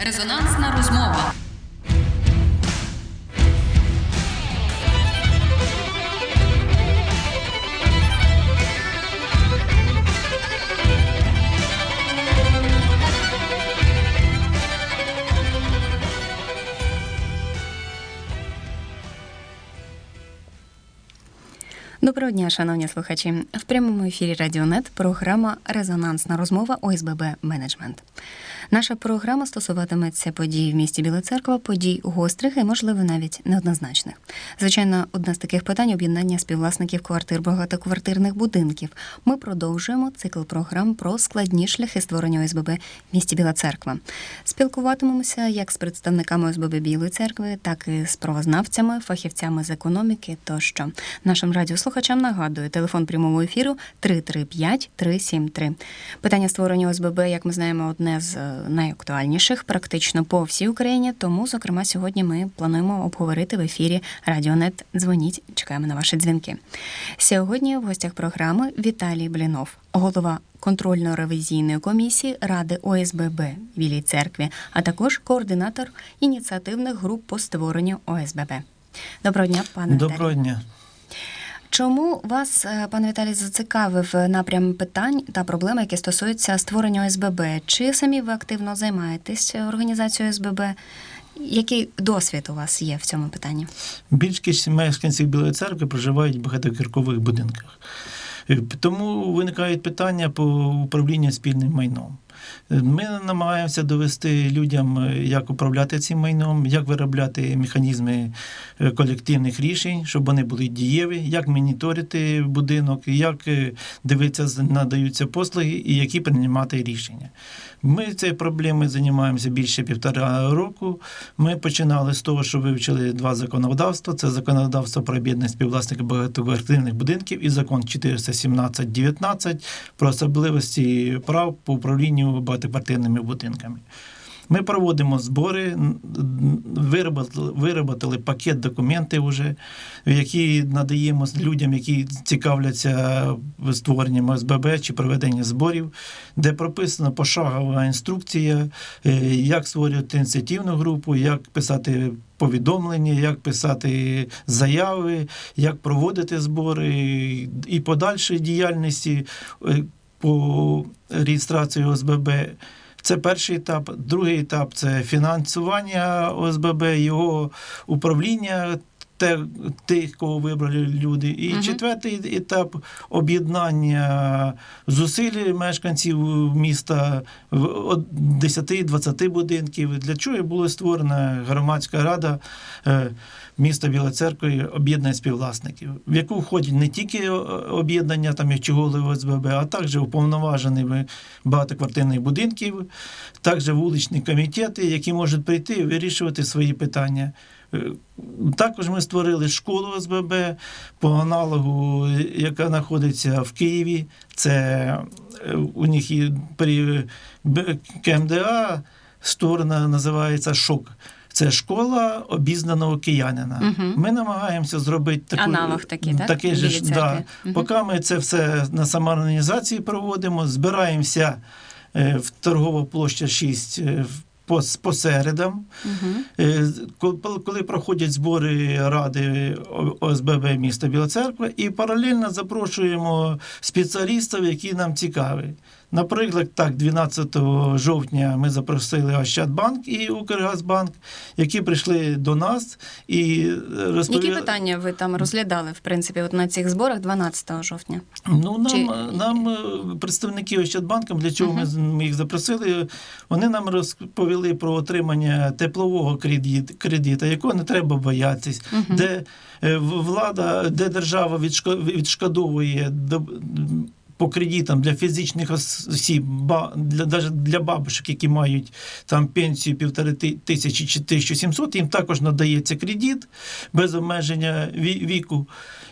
Резонансна розмова. Доброго дня, шановні слухачі. В прямому ефірі Радіонет програма Резонансна розмова ОСББ Менеджмент. Наша програма стосуватиметься подій в місті Біла Церква, подій гострих і, можливо, навіть неоднозначних. Звичайно, одне з таких питань об'єднання співвласників квартир багатоквартирних будинків. Ми продовжуємо цикл програм про складні шляхи створення ОСББ в місті Біла Церква. Спілкуватимемося як з представниками ОСББ Білої церкви, так і з правознавцями, фахівцями з економіки тощо. Нашим радіослухачам нагадую, телефон прямого ефіру 335 373. Питання створення ОСББ, як ми знаємо, одне з е, найактуальніших практично по всій Україні. Тому, зокрема, сьогодні ми плануємо обговорити в ефірі Радіонет. Дзвоніть, чекаємо на ваші дзвінки. Сьогодні в гостях програми Віталій Блінов, голова контрольно-ревізійної комісії Ради ОСББ в Білій церкві, а також координатор ініціативних груп по створенню ОСББ. Доброго дня, пане Віталій. Доброго дня. Чому вас, е, пане Віталій, зацікавив напрям питань та проблем, які стосуються створення ОСББ? Чи самі ви активно займаєтесь організацією ОСББ? Який досвід у вас є в цьому питанні? Більшість мешканців Білої церкви проживають в багатокіркових будинках. Е, Тому виникають питання по управлінню спільним майном. Ми намагаємося довести людям, е, як управляти цим майном, як виробляти механізми е, колективних рішень, щоб вони були дієві, як моніторити будинок, як е, дивитися, надаються послуги і які приймати рішення. Ми цією проблемою займаємося більше півтора року. Ми починали з того, що вивчили два законодавства: це законодавство про об'єднання співвласників багатоквартирних будинків і закон 417-19 про особливості прав по управлінню багатоквартирними будинками. Ми проводимо збори, виробили, виробили пакет документів, уже, які надаємо людям, які цікавляться створенням ОСББ чи проведенням зборів, де прописана пошагова інструкція, е, як створювати ініціативну групу, як писати повідомлення, як писати заяви, як проводити збори і подальшої діяльності е, по реєстрації ОСББ. Це перший етап. Другий етап це фінансування ОСББ, його управління. Те, тих, кого вибрали люди. І Мгм. четвертий етап об'єднання зусиль мешканців міста в 10-20 будинків. Для чого була створена громадська рада е, міста Біла Церкви об'єднання співвласників, в яку входять не тільки об'єднання там як Чуголи ОСББ, а також уповноважені багатоквартирних будинків, також вуличні комітети, які можуть прийти і вирішувати свої питання. Е, Також ми створили школу ОСББ по аналогу, яка знаходиться в Києві. Це е, у них і при КМДА створена називається ШОК. Це школа обізнаного киянина. Мгм. Ми намагаємося зробити таку, Аналог такий, так? такий же ж, да. Мгм. Поки ми це все на самоорганізації проводимо, збираємося е, в торгова площа 6 е, в- по, по. Угу. Е, коли проходять збори ради ОСББ міста Біла Церква, і паралельно запрошуємо спеціалістів, які нам цікаві. Наприклад, так, 12 жовтня ми запросили Ощадбанк і Укргазбанк, які прийшли до нас і розповіли. Які питання ви там розглядали, в принципі, от на цих зборах 12 жовтня? Ну, нам, Чи- нам е, представники Ощадбанку, для чого ми Мгм. з- ми їх запросили, вони нам розповіли про отримання теплового кредит, кредита, якого не треба боятися, Мгм. де е, влада, де держава відшко- відшкодовує до- по кредитам для фізичних осіб, ба- для, для бабушек, які мають там пенсію півтори ти- тисячі чи 1700, їм також надається кредит без обмеження віку.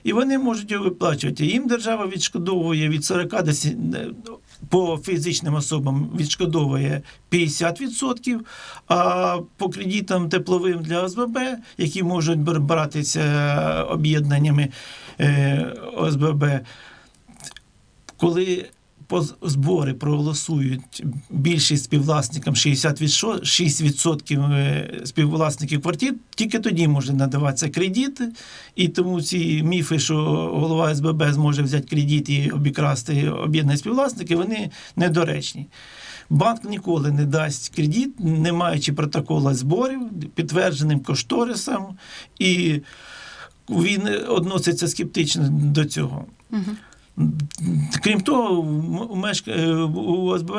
І вони можуть його виплачувати. Їм держава відшкодовує від 40 до по фізичним особам відшкодовує 50%, а по кредитам тепловим для ОСББ, які можуть братися об'єднаннями е, ОСББ, коли збори проголосують більшість співвласникам 60%, 6% е, співвласників квартир, тільки тоді може надаватися кредит. І тому ці міфи, що голова СББ зможе взяти кредит і обікрасти об'єднані співвласники, вони недоречні. Банк ніколи не дасть кредит, не маючи протокола зборів, підтвердженим кошторисом, і він відноситься скептично до цього. Крім того, у е, ОСББ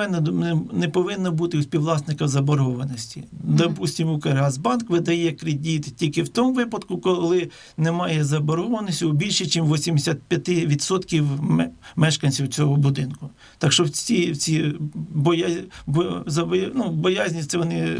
не, повинно бути у співвласника заборгованості. Допустимо, Укргазбанк видає кредит тільки в тому випадку, коли немає заборгованості у більше, ніж 85% ме- мешканців цього будинку. Так що ці, ці боя... бо... забоя... ну, боязні це вони.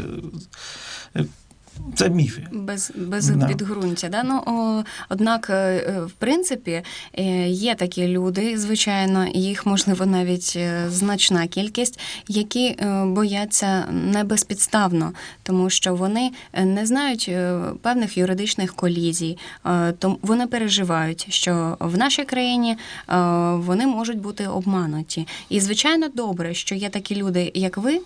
Це міфи. Без, без Да. підґрунтя. Да? Ну, о, однак, е, е, в принципі, е, є такі люди, звичайно, їх можливо навіть значна кількість, які бояться не безпідставно, тому що вони не знають певних юридичних колізій, тому вони переживають, що в нашій країні вони можуть бути обмануті. І звичайно, добре, що є такі люди, як ви,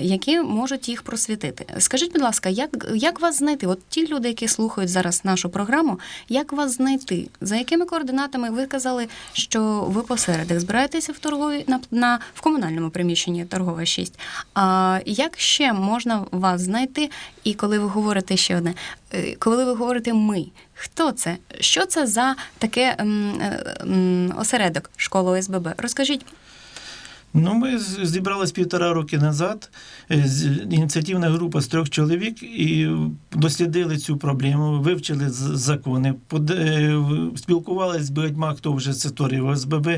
які можуть їх просвітити. Скажіть, будь ласка, як, як вас знайти? От ті люди, які слухають зараз нашу програму, як вас знайти? За якими координатами ви казали, що ви посередах збираєтеся в торговій на, на в комунальному приміщенні торгова 6. А як ще можна вас знайти? І коли ви говорите ще одне, е, коли ви говорите ми, хто це? Що це за таке м, е, м, осередок школи ОСББ? Розкажіть. Ну, ми зібрались півтора роки назад. е, Ініціативна група з трьох чоловік і дослідили цю проблему, вивчили закони, е, спілкувалися з багатьма, хто вже з історії ОСББ.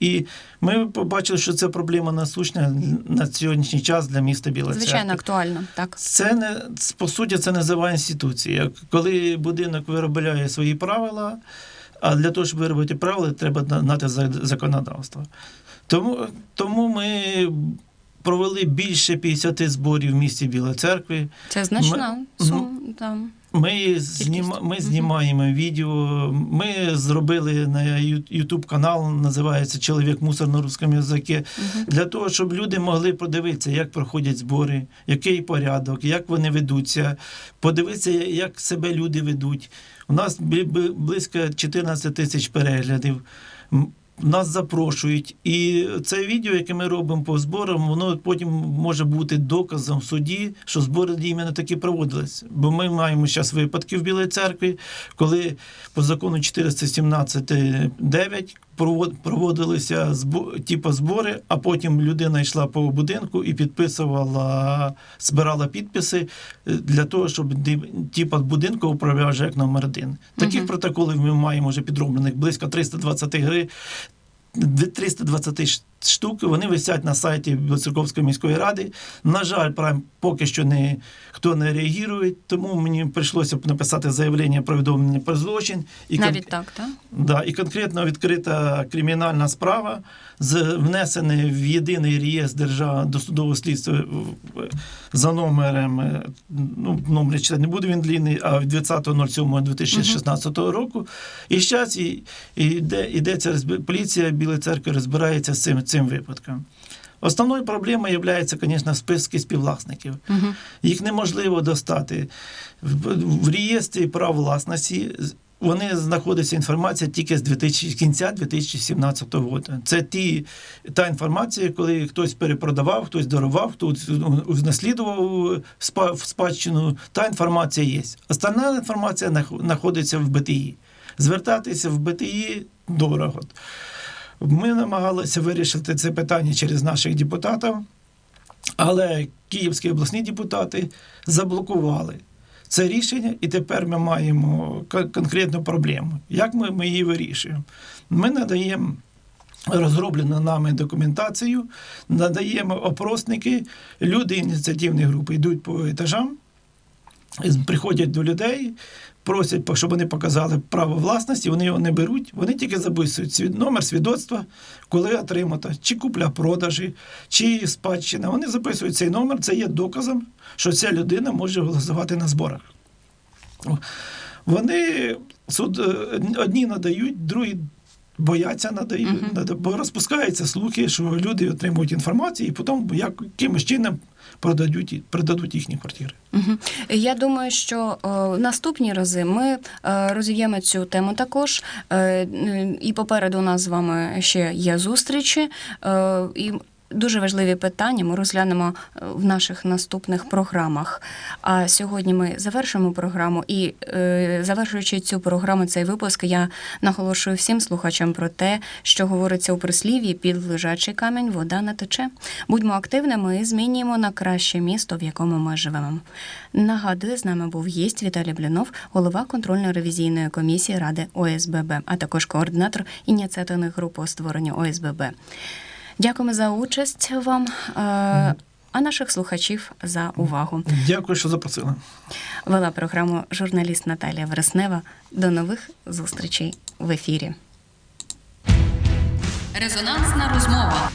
І ми побачили, що це проблема насущна на сьогоднішній час для міста Біла Звичайно, актуально. Так. Це не по суті, це назива інституція. Коли будинок виробляє свої правила, а для того, щоб виробити правила, треба знати за- законодавство. Тому, тому ми провели більше 50 зборів в місті Білої церкви. Це значна Ми- сума. там. Ми, зніма, ми знімаємо відео. Ми зробили на YouTube канал, називається Чоловік мусор на русскому язикі, для того, щоб люди могли подивитися, як проходять збори, який порядок, як вони ведуться, подивитися, як себе люди ведуть. У нас близько 14 тисяч переглядів. Нас запрошують, і це відео, яке ми робимо по зборам, воно потім може бути доказом в суді, що збори іменно такі проводились. Бо ми маємо зараз випадки в Білої церкві, коли по закону 417.9 провод- проводилися типу збори, а потім людина йшла по будинку і підписувала, збирала підписи е, для того, щоб типу будинку управляв ЖЕК номер 1 Таких Мгм. протоколів ми маємо вже підроблених близько 320 гри. 320 ш- штук, вони висять на сайті Білоцерковської міської ради. На жаль, прям поки що не, хто не реагує, тому мені прийшлося б написати заявлення про відомлення про злочин. І кон- так, так? Да, і конкретно відкрита кримінальна справа, внесений в єдиний реєстр держав досудового слідства за номером, е, ну, номер читати не буде він длинний, а в 20.07.2016 року. І зараз і, і йде, йдеться поліція Білої церкви розбирається з цим, цим випадком. Основною проблемою є, звісно, списки співвласників. Угу. Їх неможливо достати. В, в реєстрі прав власності вони знаходиться інформація тільки з 2000, кінця 2017 року. Це ті, та інформація, коли хтось перепродавав, хтось дарував, хтось ну, в спадщину. Та інформація є. Остальна інформація знаходиться в БТІ. Звертатися в БТІ дорого. Ми намагалися вирішити це питання через наших депутатів, але київські обласні депутати заблокували це рішення, і тепер ми маємо конкретну проблему. Як ми, ми її вирішуємо? Ми надаємо розроблену нами документацію, надаємо опросники, люди ініціативної групи йдуть по етажам, приходять до людей, просять, щоб вони показали право власності, вони його не беруть, вони тільки записують свід... номер свідоцтва, коли отримати, чи купля-продажі, чи спадщина. Вони записують цей номер, це є доказом, що ця людина може голосувати на зборах. Вони суд, е, одні надають, другі бояться надають, бо розпускаються слухи, що люди отримують інформацію і потім як, якимось чином продадуть, продадуть їхні квартири. Мгм. Я думаю, що о, наступні рази ми е, розів'ємо цю тему також. Е, і попереду у нас з вами ще є зустрічі. Е, і Дуже важливі питання ми розглянемо е, в наших наступних програмах. А сьогодні ми завершимо програму. І е, завершуючи цю програму, цей випуск, я наголошую всім слухачам про те, що говориться у прислів'ї під лежачий камінь вода не тече. Будьмо активними і змінюємо на краще місто, в якому ми живемо. Нагадую, з нами був єсть Віталій Блінов, голова контрольно-ревізійної комісії Ради ОСББ, а також координатор ініціативних груп по створенню ОСББ. Дякуємо за участь вам, е, а наших слухачів за увагу. Дякую, що запросили. Вела програму журналіст Наталія Вереснева. До нових зустрічей в ефірі. Резонансна розмова.